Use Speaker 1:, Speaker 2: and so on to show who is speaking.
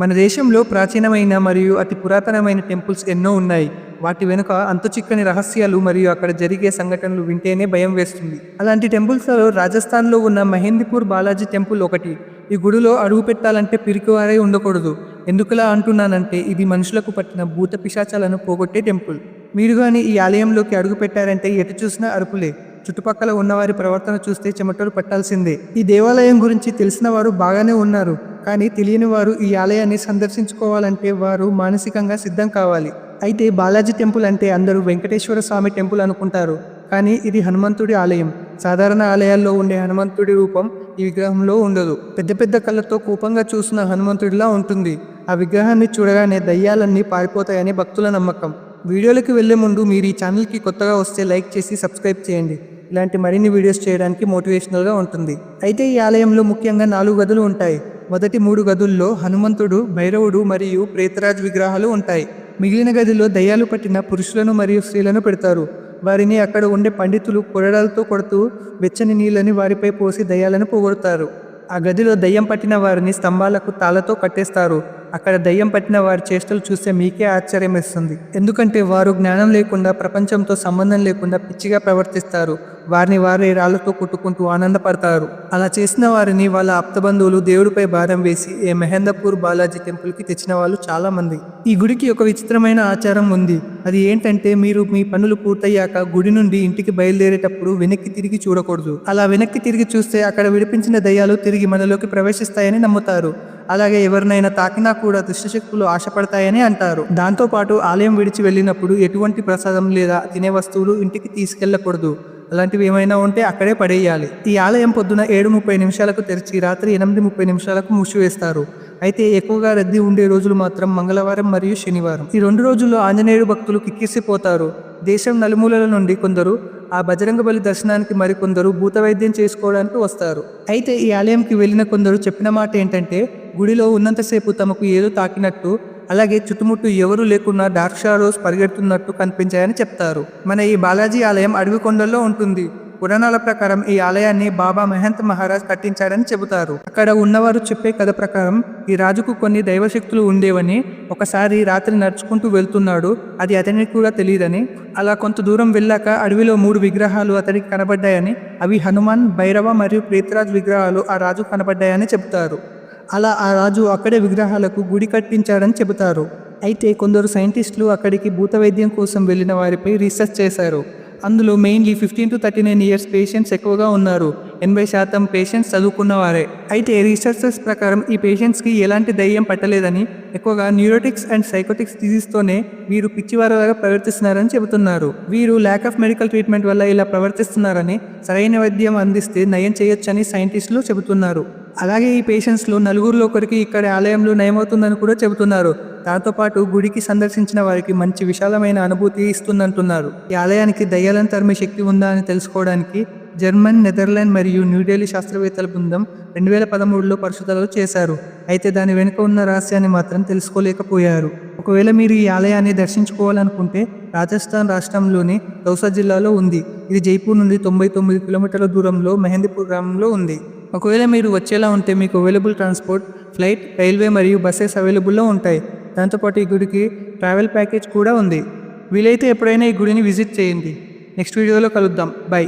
Speaker 1: మన దేశంలో ప్రాచీనమైన మరియు అతి పురాతనమైన టెంపుల్స్ ఎన్నో ఉన్నాయి. వాటి వెనుక అంతుచిక్కని రహస్యాలు మరియు అక్కడ జరిగే సంఘటనలు వింటేనే భయం వేస్తుంది. అలాంటి టెంపుల్స్లో రాజస్థాన్లో ఉన్న మహేందిపూర్ బాలాజీ టెంపుల్ ఒకటి. ఈ గుడిలో అడుగు పెట్టాలంటే పిరికివారై ఉండకూడదు. ఎందుకులా అంటున్నానంటే ఇది మనుషులకు పట్టిన భూత పిశాచాలను పోగొట్టే టెంపుల్. మీరు కానీ ఈ ఆలయంలోకి అడుగు పెట్టారంటే ఎటు చూసినా అరుపులే. చుట్టుపక్కల ఉన్నవారి ప్రవర్తన చూస్తే చెమటలు పట్టాల్సిందే. ఈ దేవాలయం గురించి తెలిసిన వారు బాగానే ఉన్నారు. కానీ తెలియని వారు ఈ ఆలయాన్ని సందర్శించుకోవాలంటే వారు మానసికంగా సిద్ధం కావాలి. అయితే బాలాజీ టెంపుల్ అంటే అందరూ వెంకటేశ్వర స్వామి టెంపుల్ అనుకుంటారు. కానీ ఇది హనుమంతుడి ఆలయం. సాధారణ ఆలయాల్లో ఉండే హనుమంతుడి రూపం ఈ విగ్రహంలో ఉండదు. పెద్ద పెద్ద కళ్ళతో కూపంగా చూసిన హనుమంతుడిలా ఉంటుంది. ఆ విగ్రహాన్ని చూడగానే దయ్యాలన్నీ పారిపోతాయని భక్తుల నమ్మకం. వీడియోలకు వెళ్ళే ముందు మీరు ఈ ఛానల్కి కొత్తగా వస్తే లైక్ చేసి సబ్స్క్రైబ్ చేయండి. ఇలాంటి మరిన్ని వీడియోస్ చేయడానికి మోటివేషనల్గా ఉంటుంది. అయితే ఈ ఆలయంలో ముఖ్యంగా నాలుగు గదులు ఉంటాయి. మొదటి మూడు గదుల్లో హనుమంతుడు భైరవుడు మరియు ప్రేతరాజ్ విగ్రహాలు ఉంటాయి. మిగిలిన గదిలో దయ్యాలు పట్టిన పురుషులను మరియు స్త్రీలను పెడతారు. వారిని అక్కడ ఉండే పండితులు కొరడాలతో కొడుతూ వెచ్చని నీళ్ళని వారిపై పోసి దయ్యాలను పోగొడతారు. ఆ గదిలో దయ్యం పట్టిన వారిని స్తంభాలకు తాళతో కట్టేస్తారు. అక్కడ దయ్యం పట్టిన వారి చేష్టలు చూస్తే మీకే ఆశ్చర్యం ఇస్తుంది ఎందుకంటే వారు జ్ఞానం లేకుండా ప్రపంచంతో సంబంధం లేకుండా పిచ్చిగా ప్రవర్తిస్తారు. వారిని వారే రాళ్ళతో కొట్టుకుంటూ ఆనందపడతారు. అలా చేసిన వారిని వాళ్ళ ఆప్తబంధువులు దేవుడిపై భారం వేసి ఏ మెహందపూర్ బాలాజీ టెంపుల్కి తెచ్చిన వాళ్ళు చాలా మంది ఈ గుడికి ఒక విచిత్రమైన ఆచారం ఉంది. అది ఏంటంటే మీరు మీ పనులు పూర్తయ్యాక గుడి నుండి ఇంటికి బయలుదేరేటప్పుడు వెనక్కి తిరిగి చూడకూడదు. అలా వెనక్కి తిరిగి చూస్తే అక్కడ విడిపించిన దయ్యాలు తిరిగి మనలోకి ప్రవేశిస్తాయని నమ్ముతారు. అలాగే ఎవరినైనా తాకినా కూడా దుష్టశక్తులు ఆశపడతాయని అంటారు. దాంతోపాటు ఆలయం విడిచి వెళ్ళినప్పుడు ఎటువంటి ప్రసాదం లేదా తినే వస్తువులు ఇంటికి తీసుకెళ్ళకూడదు అలాంటివి ఏమైనా ఉంటే అక్కడే పడేయాలి. ఈ ఆలయం పొద్దున ఏడు ముప్పై నిమిషాలకు తెరిచి రాత్రి ఎనిమిది ముప్పై నిమిషాలకు మూసివేస్తారు. అయితే ఎక్కువగా రద్దీ ఉండే రోజులు మాత్రం మంగళవారం మరియు శనివారం. ఈ రెండు రోజుల్లో ఆంజనేయుడు భక్తులు కిక్కిసిపోతారు దేశం నలుమూలల నుండి కొందరు ఆ బజరంగ బలి దర్శనానికి మరికొందరు భూత వైద్యం చేసుకోవడానికి వస్తారు. అయితే ఈ ఆలయంకి వెళ్ళిన కొందరు చెప్పిన మాట ఏంటంటే గుడిలో ఉన్నంతసేపు తమకు ఏదో తాకినట్టు అలాగే చుట్టుముట్టు ఎవరూ లేకున్నా డార్క్ షాడోస్ పరిగెడుతున్నట్టు కనిపించాయని చెప్తారు. మన ఈ బాలాజీ ఆలయం అడవి కొండల్లో ఉంటుంది. పురాణాల ప్రకారం ఈ ఆలయాన్ని బాబా మహంత్ మహారాజ్ కట్టించాడని చెబుతారు. అక్కడ ఉన్నవారు చెప్పే కథ ప్రకారం ఈ రాజుకు కొన్ని దైవశక్తులు ఉండేవని ఒకసారి రాత్రి నడుచుకుంటూ వెళ్తున్నాడు. అది అతనికి కూడా తెలియదని అలా కొంత దూరం వెళ్ళాక అడవిలో మూడు విగ్రహాలు అతనికి కనబడ్డాయని అవి హనుమాన్ భైరవ మరియు ప్రేతరాజ్ విగ్రహాలు ఆ రాజు కనబడ్డాయని చెబుతారు. అలా ఆ రాజు అక్కడే విగ్రహాలకు గుడి కట్టించాడని చెబుతారు. అయితే కొందరు సైంటిస్టులు అక్కడికి భూత వైద్యం కోసం వెళ్ళిన వారిపై రీసెర్చ్ చేశారు. అందులో mainly fifteen to thirty nine years patients ఎక్కువగా ఉన్నారు. ఎనభై శాతం పేషెంట్స్ చదువుకున్నవారే. అయితే రీసెర్చర్స్ ప్రకారం ఈ పేషెంట్స్కి ఎలాంటి దయ్యం పట్టలేదని ఎక్కువగా న్యూరోటిక్స్ అండ్ సైకోటిక్స్ డిజీస్తోనే వీరు పిచ్చివారలాగా ప్రవర్తిస్తున్నారని చెబుతున్నారు. వీరు ల్యాక్ ఆఫ్ మెడికల్ ట్రీట్మెంట్ వల్ల ఇలా ప్రవర్తిస్తున్నారని సరైన వైద్యం అందిస్తే నయం చేయొచ్చని సైంటిస్టులు చెబుతున్నారు. అలాగే ఈ పేషెంట్స్లో నలుగురిలో ఒకరికి ఇక్కడ ఆలయంలో నయమవుతుందని కూడా చెబుతున్నారు. దాంతోపాటు గుడికి సందర్శించిన వారికి మంచి విశాలమైన అనుభూతి ఇస్తుందంటున్నారు. ఈ ఆలయానికి దయ్యాలను తరిమే శక్తి ఉందా అని తెలుసుకోవడానికి జర్మన్ నెదర్లాండ్ మరియు న్యూఢిల్లీ శాస్త్రవేత్తల బృందం రెండు వేల పదమూడులో పరిశోధనలు చేశారు. అయితే దాని వెనుక ఉన్న రహస్యాన్ని మాత్రం తెలుసుకోలేకపోయారు. ఒకవేళ మీరు ఈ ఆలయాన్ని దర్శించుకోవాలనుకుంటే రాజస్థాన్ రాష్ట్రంలోని దౌసా జిల్లాలో ఉంది. ఇది జైపూర్ నుండి తొంభై తొమ్మిది కిలోమీటర్ల దూరంలో మెహందీపూర్ గ్రామంలో ఉంది. ఒకవేళ మీరు వచ్చేలా ఉంటే మీకు అవైలబుల్ ట్రాన్స్పోర్ట్ ఫ్లైట్ రైల్వే మరియు బస్సెస్ అవైలబుల్లో ఉంటాయి. దాంతోపాటు ఈ గుడికి ట్రావెల్ ప్యాకేజ్ కూడా ఉంది. వీలైతే ఎప్పుడైనా ఈ గుడిని విజిట్ చేయండి. నెక్స్ట్ వీడియోలో కలుద్దాం. బై.